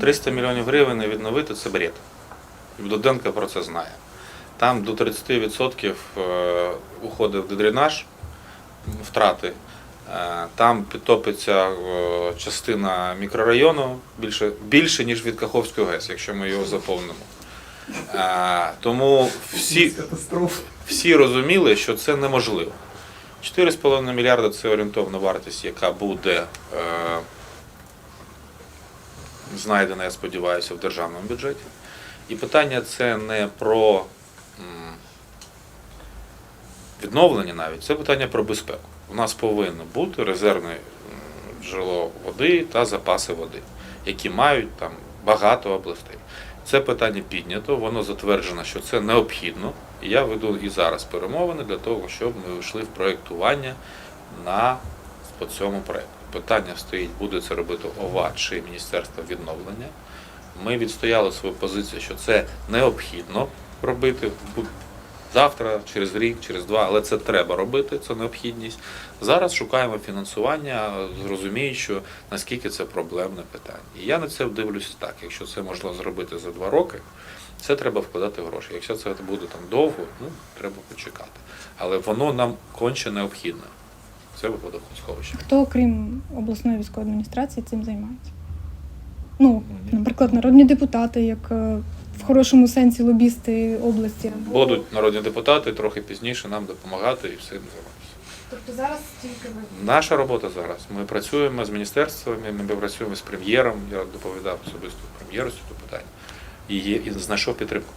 300 мільйонів гривень не відновити це бред. Дуденко про це знає. Там до 30% е, уходить в дренаж, втрати. Е, Там підтопиться е, частина мікрорайону більше, більше ніж від Каховської ГЕС, якщо ми його заповнимо. Тому всі, всі розуміли, що це неможливо. 4,5 мільярда це орієнтовна вартість, яка буде знайдена, я сподіваюся, в державному бюджеті. І питання це не про відновлення навіть, це питання про безпеку. У нас повинно бути резервне джерело води та запаси води, які мають там багато областей. Це питання піднято, воно затверджено, що це необхідно. І я веду і зараз перемовини для того, щоб ми йшли в проєктування на по цьому проєкту. Питання стоїть, буде це робити ОВА чи Міністерство відновлення. Ми відстояли свою позицію, що це необхідно робити завтра, через рік, через два, але це треба робити, це необхідність. Зараз шукаємо фінансування, розуміючи, наскільки це проблемне питання. І я на це дивлюся так. Якщо це можна зробити за два роки, це треба вкладати гроші. Якщо це буде там довго, ну треба почекати. Але воно нам конче необхідне. Це водосховище. Хто, окрім обласної військової адміністрації, цим займається? Ну, наприклад, народні депутати, як е, в хорошому сенсі лобісти області. або- Будуть народні депутати трохи пізніше нам допомагати і всім займатися. Тобто зараз тільки ви. Наша робота зараз. Ми працюємо з міністерствами, ми працюємо з прем'єром. Я доповідав особисто прем'єру з цього питання. І, є, і знайшов підтримку.